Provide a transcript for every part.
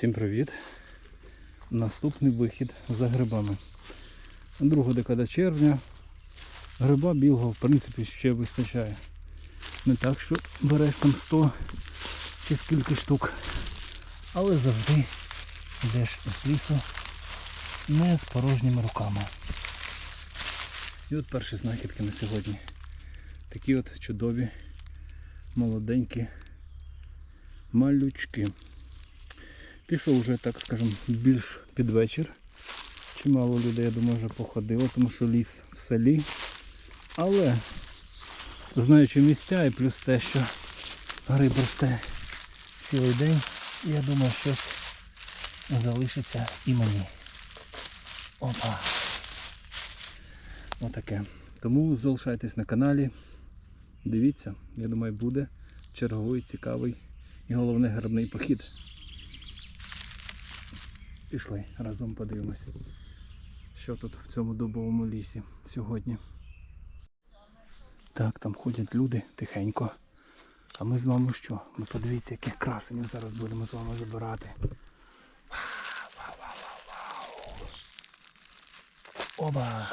Всім привіт! Наступний вихід за грибами. Друга декада червня. Гриба білого в принципі ще вистачає. Не так, що береш там 100 чи скільки штук. Але завжди йдеш з лісу не з порожніми руками. І от перші знахідки на сьогодні. Такі от чудові, молоденькі малючки. Пішов вже, так скажемо, більш під вечір. Чимало людей, я думаю, вже походило, тому що ліс в селі. Але знаючи місця і плюс те, що гриб росте цілий день, я думаю, щось залишиться і мені. Опа. Отаке. Тому залишайтесь на каналі. Дивіться, я думаю, буде черговий, цікавий і головне грибний похід. Пішли разом подивимося, що тут в цьому дубовому лісі сьогодні. Так, там ходять люди тихенько. А ми з вами що? Ми подивіться, яких красенів зараз будемо з вами забирати. Вау, вау, вау, вау. Оба!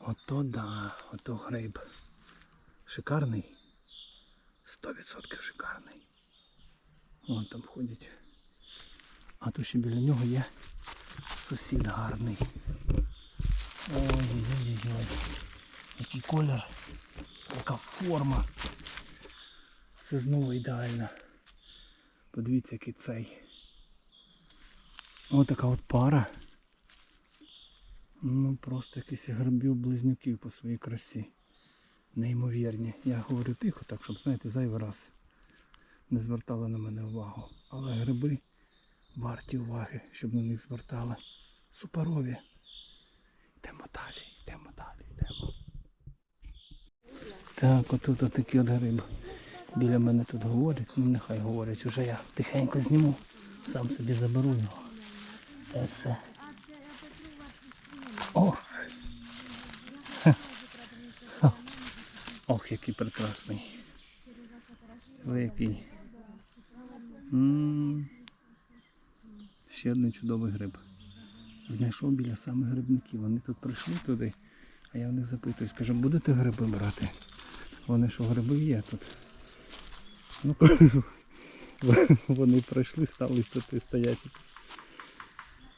Ото да, ото гриб. Шикарний. 100% шикарний. Вон там ходять. А тут ще біля нього є сусід гарний. Ой-ой-ой. Який колір, яка форма. Все знову ідеально. Подивіться, який цей. Ось така от пара. Ну просто якісь грибів близнюків по своїй красі. Неймовірні. Я говорю тихо, так щоб, знаєте, зайвий раз не звертали на мене увагу. Але гриби варті уваги, щоб на них звертали. Суперові. Йдемо далі, йдемо далі, йдемо. Так, отут отакі от гриби. Біля мене тут говорять, ну нехай говорять, уже я тихенько зніму, сам собі заберу його. Та все. Ох. Ох, який прекрасний. Ви який. Ще один чудовий гриб. Знайшов біля самих грибників. Вони тут прийшли туди, а я в них запитую, скажу, будете гриби брати? Вони що гриби є тут? Ну кажу. Вони пройшли, стали тут і стоять.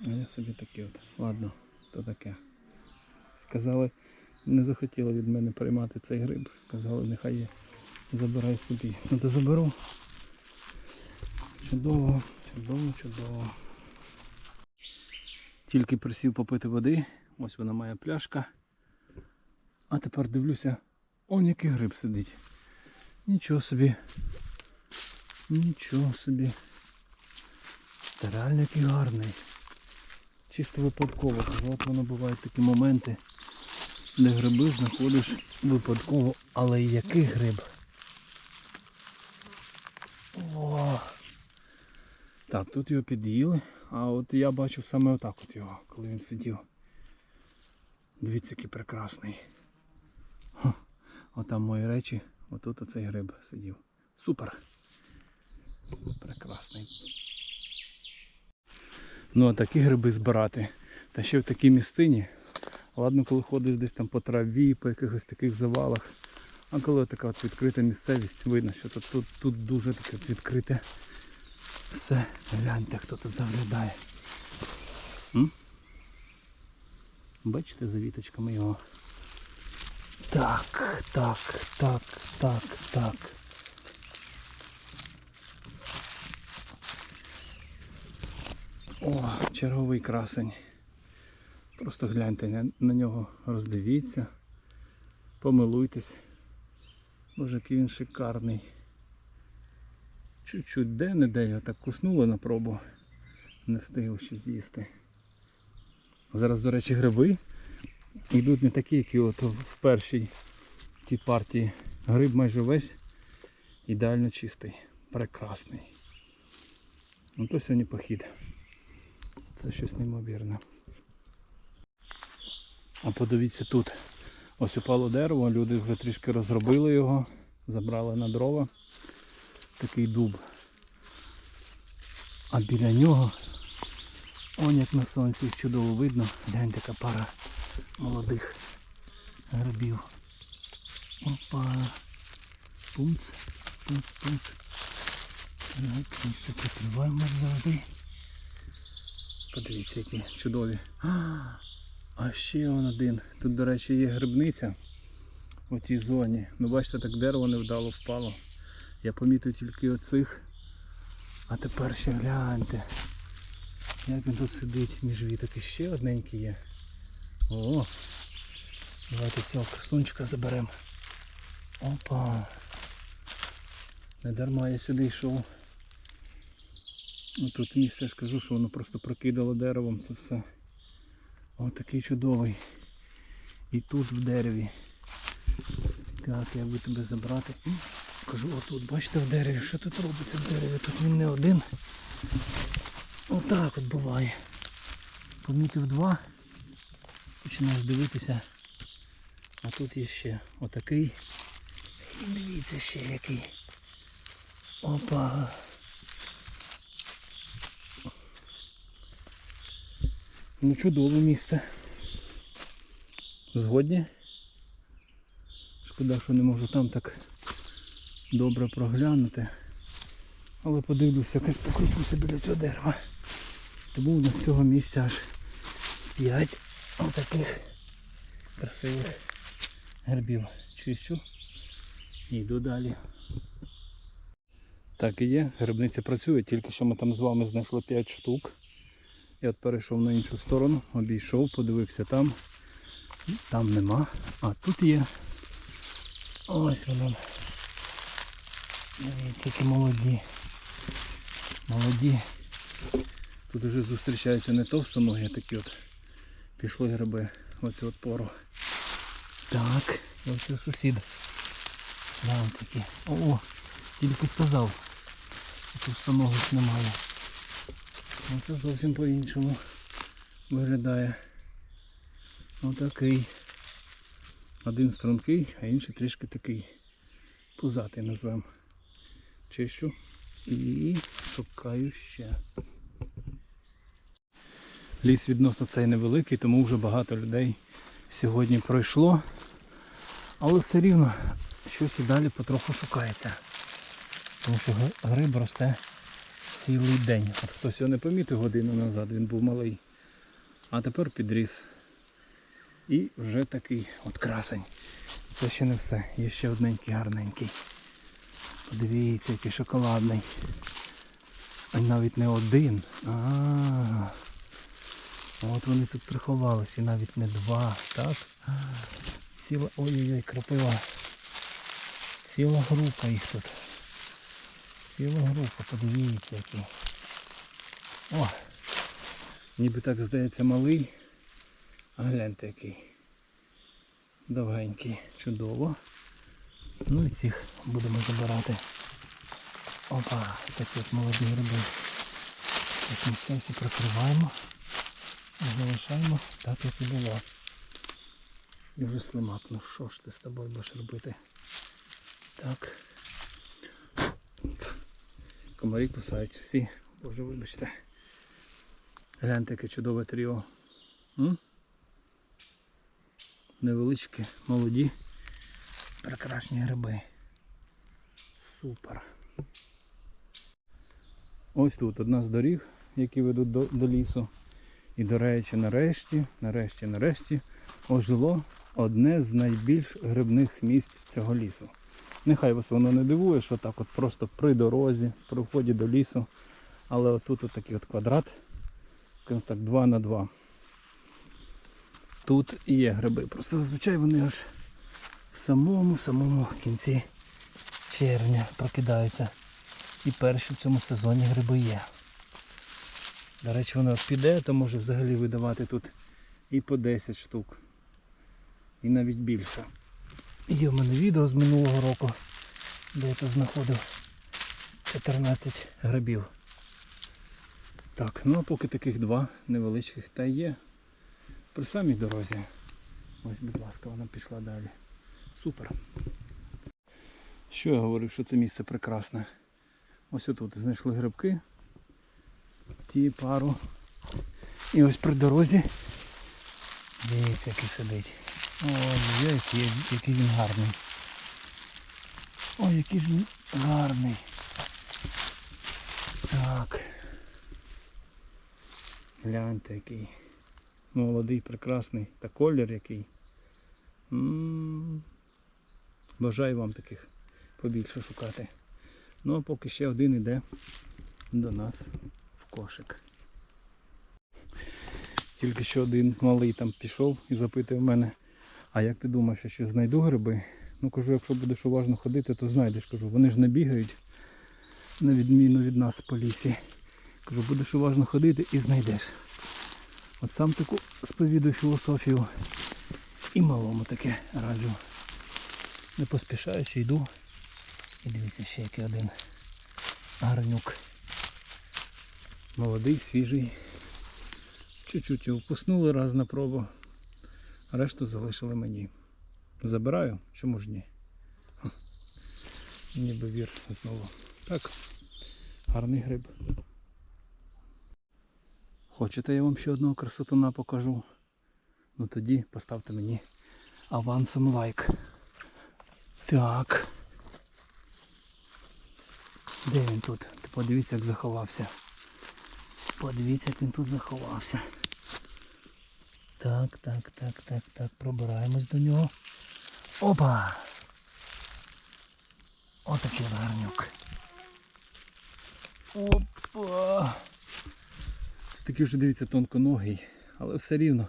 А я собі таке от. Ладно, то таке. Сказали, не захотіли від мене приймати цей гриб. Сказали, нехай є. Забирай собі. Ну то заберу. Чудово, чудово, чудово. Тільки присів попити води. Ось вона моя пляшка. А тепер дивлюся, он який гриб сидить. Нічого собі. Нічого собі. Та реально який гарний. Чисто випадково. От воно бувають такі моменти, де гриби знаходиш випадково, але який гриб. О! Так, тут його під'їли, а от я бачив саме отак от його, коли він сидів. Дивіться, який прекрасний. Отам мої речі, отут оцей гриб сидів. Супер. Прекрасний. Ну а такі гриби збирати. Та ще в такій місцині. Ладно, коли ходиш десь там по траві, по якихось таких завалах. А коли така от відкрита місцевість, видно, що тут, тут дуже таке відкрите. Все, гляньте, хто тут заглядає. М? Бачите за віточками його. Так, так, так, так, так. О, черговий красень. Просто гляньте на, на нього, роздивіться, помилуйтесь. Боже, який він шикарний. Чуть-чуть де-не-де його так куснуло на пробу. Не встигли ще з'їсти. Зараз, до речі, гриби йдуть не такі, які от в першій тій партії. Гриб майже весь ідеально чистий, прекрасний. Ну то сьогодні похід. Це щось неймовірне. А подивіться тут. Ось упало дерево, люди вже трішки розробили його, забрали на дрова. Такий дуб. А біля нього, он як на сонці чудово видно, гляньте яка пара молодих грибів. Опа. Пунц, пунц, пунц. Так, місце прикриваємо завжди. Подивіться, які чудові. А ще он один. Тут, до речі, є грибниця у цій зоні. Ну бачите, так дерево невдало впало. Я помітив тільки оцих. А тепер ще гляньте. Як він тут сидить між віток. І ще одненький є. О! Давайте цього красунчика заберемо. Опа! Не дарма я сюди йшов. Ну, тут місце я ж кажу, що воно просто прокидало деревом це все. О, такий чудовий. І тут в дереві. Так, як би тебе забрати. Кажу, отут, бачите в дереві, що тут робиться в дереві? Тут він не один. Отак от буває. Помітив два. Починаєш дивитися. А тут є ще отакий. І дивіться ще який. Опа. Ну чудове місце. Згодні. Шкода, що не можу там так добре проглянути. Але подивлюся, якось покручуся біля цього дерева. Тому у нас цього місця аж 5 отаких красивих гербів. Чищу і йду далі. Так і є, грибниця працює, тільки що ми там з вами знайшли 5 штук. Я от перейшов на іншу сторону, обійшов, подивився там. Там нема. А тут є. Ось воно. Дивіться, які молоді. Молоді. Тут вже зустрічаються не товстоногі, а такі от пішли гриби. Оцю от пору. Так, ось сусід. Там такі. О, тільки сказав. Товстоногих немає. Ну, це зовсім по-іншому виглядає. Отакий. Один стрункий, а інший трішки такий пузатий назвемо. Чищу і шукаю ще. Ліс відносно цей невеликий, тому вже багато людей сьогодні пройшло. Але все рівно щось і далі потроху шукається. Тому що гриб росте цілий день. От хтось його не помітив годину назад, він був малий. А тепер підріс. І вже такий от красень. Це ще не все. Є ще одненький гарненький. Подивіться, який шоколадний. А навіть не один. А, от вони тут приховались і навіть не два. Так? Ціла... Ой-ой-ой, крапива. Ціла група їх тут. Ціла група, подивіться який. О! Ніби так здається малий. А гляньте який. Довгенький. Чудово. Ну і цих будемо забирати. Опа, такі от молоді гриби. Так місця всі прикриваємо. Залишаємо так, як і було. І вже слимак. Ну що ж ти з тобою будеш робити? Так. Комарі кусають всі. Боже, вибачте. Гляньте, яке чудове тріо. М? Невеличкі, молоді, прекрасні гриби. Супер. Ось тут одна з доріг, які ведуть до, до лісу. І до речі, нарешті, нарешті, нарешті ожило одне з найбільш грибних місць цього лісу. Нехай вас воно не дивує, що так от просто при дорозі, при вході до лісу. Але отут от такий от квадрат, так, 2 на 2. Тут є гриби. Просто зазвичай вони аж в самому самому кінці червня прокидаються. І перші в цьому сезоні гриби є. До речі, воно піде, то може взагалі видавати тут і по 10 штук. І навіть більше. Є в мене відео з минулого року, де я тут знаходив 14 грибів. Так, ну а поки таких два невеличких та є. При самій дорозі. Ось, будь ласка, вона пішла далі. Супер. Що я говорив, що це місце прекрасне. Ось отут знайшли грибки. ті пару. І ось при дорозі. Дивіться, який сидить. Ой, який, який він гарний. Ой, який ж він гарний. Так. Гляньте який. Молодий, прекрасний. Та колір який. М, Бажаю вам таких побільше шукати. Ну а поки ще один іде до нас в кошик. Тільки що один малий там пішов і запитує мене, а як ти думаєш, я ще знайду гриби? Ну кажу, якщо будеш уважно ходити, то знайдеш. Кажу, вони ж не бігають, на відміну від нас по лісі. Кажу, будеш уважно ходити і знайдеш. От сам таку сповідую філософію і малому таке раджу. Не поспішаючи йду. І дивіться, ще який один гарнюк. Молодий, свіжий. Чуть-чуть його впуснули раз на пробу. Решту залишили мені. Забираю, чому ж ні? Ніби вір знову. Так, гарний гриб. Хочете я вам ще одного красотуна покажу? Ну тоді поставте мені авансом лайк. Так. Де він тут? Подивіться, як заховався. Подивіться, як він тут заховався. Так, так, так, так, так. Пробираємось до нього. Опа! Отакий гарнюк. Опа! Це такий вже дивіться тонконогий, але все рівно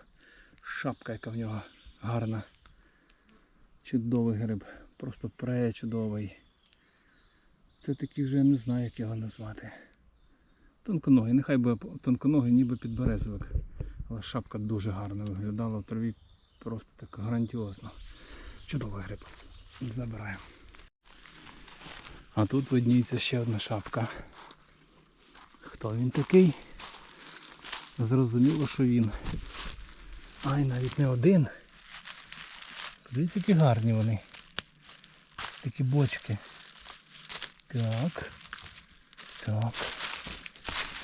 шапка, яка в нього гарна. Чудовий гриб. Просто пречудовий. Це такий вже я не знаю, як його назвати. Тонконогий, нехай буде тонконогий, ніби підберезовик. Але шапка дуже гарно виглядала в траві просто так грандіозно. Чудовий гриб. Забираємо. А тут видніється ще одна шапка. Хто він такий? Зрозуміло, що він. Ай, навіть не один. Подивіться, які гарні вони. Такі бочки. Так. Так.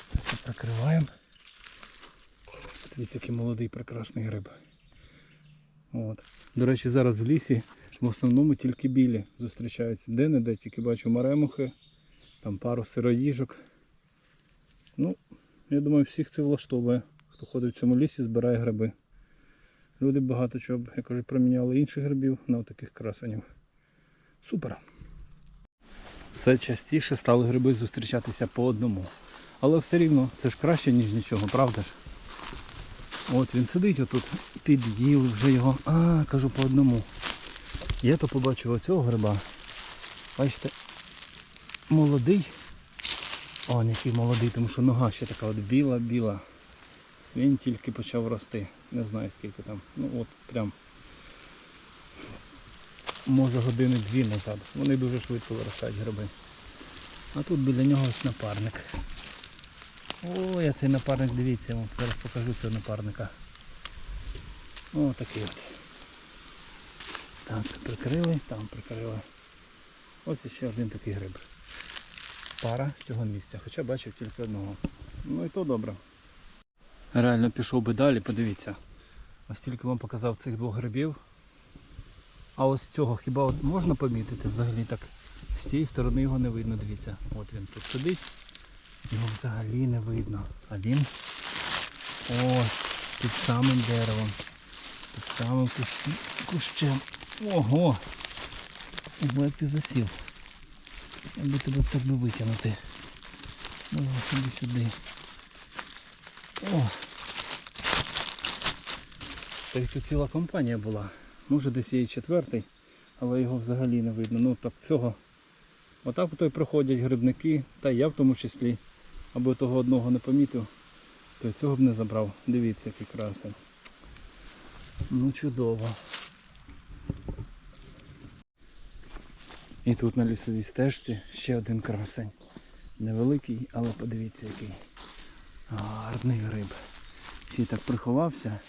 Це все прикриваємо. Дивіться, який молодий прекрасний гриб. От. До речі, зараз в лісі в основному тільки білі зустрічаються. Де-не-де тільки бачу маремухи, там пару сироїжок. Ну, я думаю, всіх це влаштовує. Хто ходить в цьому лісі, збирає гриби. Люди багато чого, як кажуть, проміняли інших грибів на таких красенів. Супер. Все частіше стали гриби зустрічатися по одному. Але все рівно це ж краще, ніж нічого, правда ж? От він сидить отут, під'їли вже його. А, кажу по одному. Я то побачив оцього гриба. Бачите, молодий. О, який молодий, тому що нога ще така от біла-біла. Він тільки почав рости. Не знаю скільки там. Ну от прям. Може години дві назад. Вони дуже швидко виростають гриби. А тут біля нього ось напарник. О, я цей напарник, дивіться, я вам зараз покажу цього напарника. О, такий от. Так, прикрили, там прикрили. Ось іще один такий гриб. Пара з цього місця, хоча бачив тільки одного. Ну і то добре. Реально пішов би далі, подивіться. Ось тільки вам показав цих двох грибів. А ось цього хіба можна помітити взагалі так? З цієї сторони його не видно, дивіться. От він тут сидить. Його взагалі не видно. А він ось під самим деревом. Під самим кущем. Ого! Ого, як ти засів. Якби тебе так би витягнути. Ну, ось іди сюди. О! Та й тут ціла компанія була. Може десь є і четвертий, але його взагалі не видно. Ну так цього. Отак то й проходять грибники, та й я в тому числі. Аби того одного не помітив, то цього б не забрав. Дивіться, який красень. Ну чудово. І тут на лісовій стежці ще один красень. Невеликий, але подивіться який. Гарний гриб. Ще так приховався.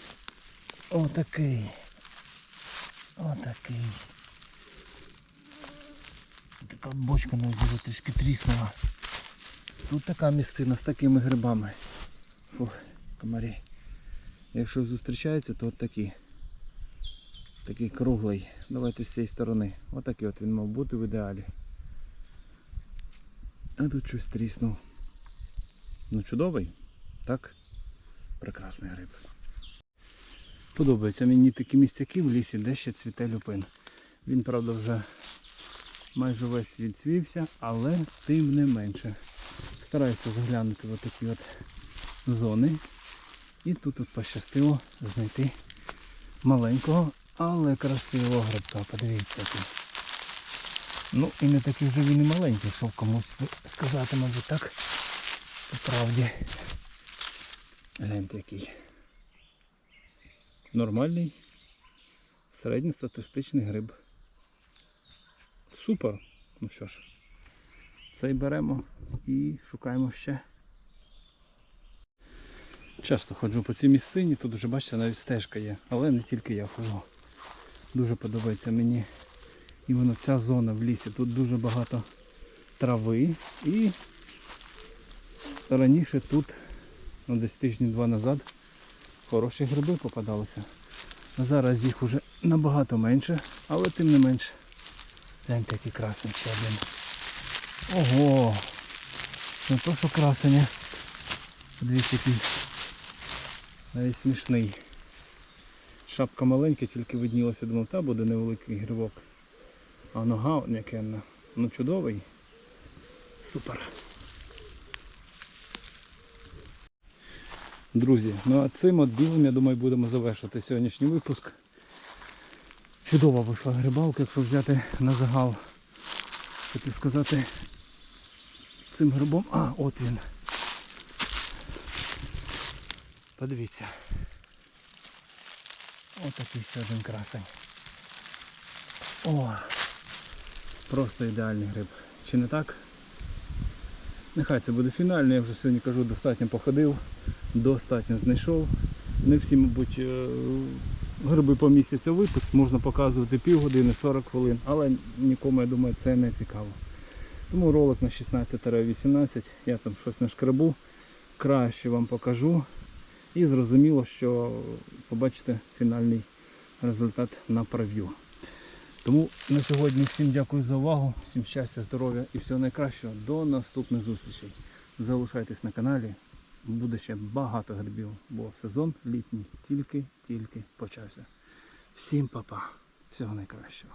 Отакий. Отакий. Така бочка навіть вже трішки тріснула. Тут така місцина з такими грибами. Фу, комарі. Якщо зустрічається, то от такі. Такий круглий. Давайте з цієї сторони. Отакий от він мав бути в ідеалі. А тут щось тріснув. Ну чудовий, так? Прекрасний гриб. Подобаються мені такі місцяки в лісі, де ще цвіте люпин. Він, правда, вже майже весь відцвівся, але тим не менше. Стараюся заглянути в такі от зони. І тут от пощастило знайти маленького, але красивого грибка. Подивіться який. Ну і не такий вже він і маленький, щоб комусь сказати, мабуть, так. По правді. Гляньте який. Нормальний середньостатистичний гриб. Супер. Ну що ж, цей беремо і шукаємо ще. Часто ходжу по цій місцині, тут вже бачите, навіть стежка є, але не тільки я ходжу. Дуже подобається мені іменно ця зона в лісі. Тут дуже багато трави і раніше тут, ну десь тижні-два назад, хороші гриби попадалися. Зараз їх вже набагато менше, але тим не менше. Гляньте, який красень ще один. Ого! Не то, що красення. Подивіться, який навіть смішний. Шапка маленька, тільки виднілося, думав, та буде невеликий грибок. А нога м'якенна. Ну чудовий. Супер. Друзі, ну а цим от білим, я думаю, будемо завершити сьогоднішній випуск. Чудова вийшла грибалка, якщо взяти на загал. Хотів сказати цим грибом. А, от він. Подивіться. Ось такий ще один красень. О! Просто ідеальний гриб. Чи не так? Нехай це буде фінально, я вже сьогодні кажу, достатньо походив, достатньо знайшов. Не всі, мабуть, е, гриби помістяться в випуск, можна показувати півгодини, 40 хвилин, але нікому, я думаю, це не цікаво. Тому ролик на 16-18, я там щось нашкребу, краще вам покажу. І зрозуміло, що побачите фінальний результат на прев'ю. Тому на сьогодні всім дякую за увагу, всім щастя, здоров'я і всього найкращого. До наступних зустрічей. Залишайтесь на каналі, буде ще багато грибів, бо сезон літній тільки-тільки почався. Всім па-па, всього найкращого.